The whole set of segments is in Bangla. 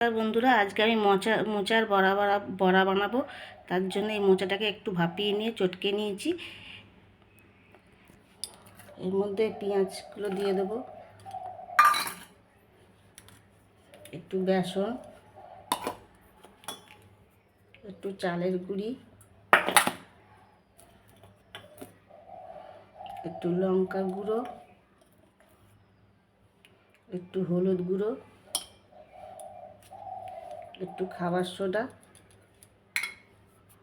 বন্ধুরা, আজকে আমি মোচা, মোচার বড়া বড়া বড়া বানাবো। তার জন্য এই মোচাটাকে একটু ভাপিয়ে নিয়ে চটকে নিয়েছি। এর মধ্যে পেঁয়াজগুলো দিয়ে দেবো। একটু বেসন, একটু চালের গুঁড়ি, একটু লঙ্কার গুঁড়ো, একটু হলুদ গুঁড়ো। একটু খাবার সোডা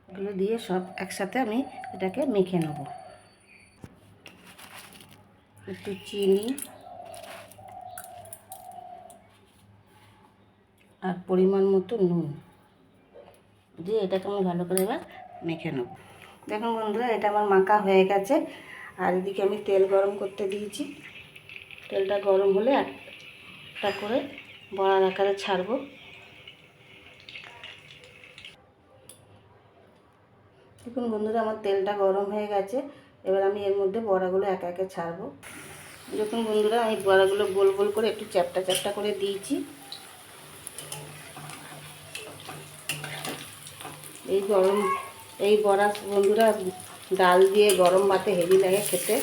এগুলো দিয়ে সব একসাথে আমি এটাকে মেখে নেব। একটু চিনি আর পরিমাণ মতো নুন দিয়ে এটাকে আমি ভালো করে এবার মেখে নেব। দেখুন বন্ধুরা, এটা আমার মাখা হয়ে গেছে। আর এদিকে আমি তেল গরম করতে দিয়েছি। তেলটা গরম হলে একটা করে বড়ার আকারে ছাড়বো। দেখুন বন্ধুরা, আমার তেলটা গরম হয়ে গেছে। এবার আমি এর মধ্যে বড়াগুলো একে একে ছাড়বো। দেখুন বন্ধুরা, আমি বড়াগুলো গোল গোল করে একটু চ্যাপটা চ্যাপটা করে দিয়েছি। এই গরম, এই বড়া বন্ধুরা, ডাল দিয়ে গরম ভাতে হেভি লাগে খেতে।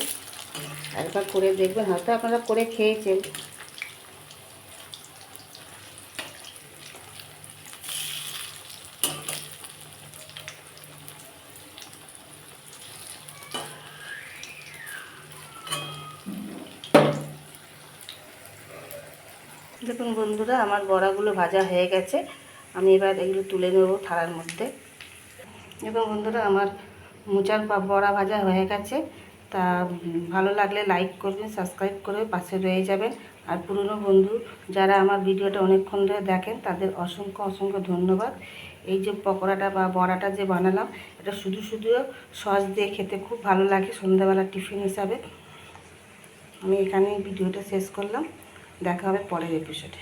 একবার করে দেখবেন, হয়তো আপনারা করে খেয়েছেন। দেখুন বন্ধুরা, আমার বড়াগুলো ভাজা হয়ে গেছে। আমি এবার এগুলো তুলে নেব থালার মধ্যে। দেখুন বন্ধুরা, আমার মোচার বড়া ভাজা হয়ে গেছে। তা ভালো লাগলে লাইক করবেন সাবস্ক্রাইব করে পাশে রয়ে যাবেন। আর পুরনো বন্ধু, যারা আমার ভিডিওটা অনেকক্ষণ ধরে দেখেন, তাদের অসংখ্য অসংখ্য ধন্যবাদ। এই যে পকোড়াটা বা বড়াটা যে বানালাম, এটা শুধু শুধু সস দিয়ে খেতে খুব ভালো লাগে সন্ধ্যাবেলা টিফিন হিসাবে। আমি এখানেই ভিডিওটা শেষ করলাম। দেখা হবে পরের এপিসোডে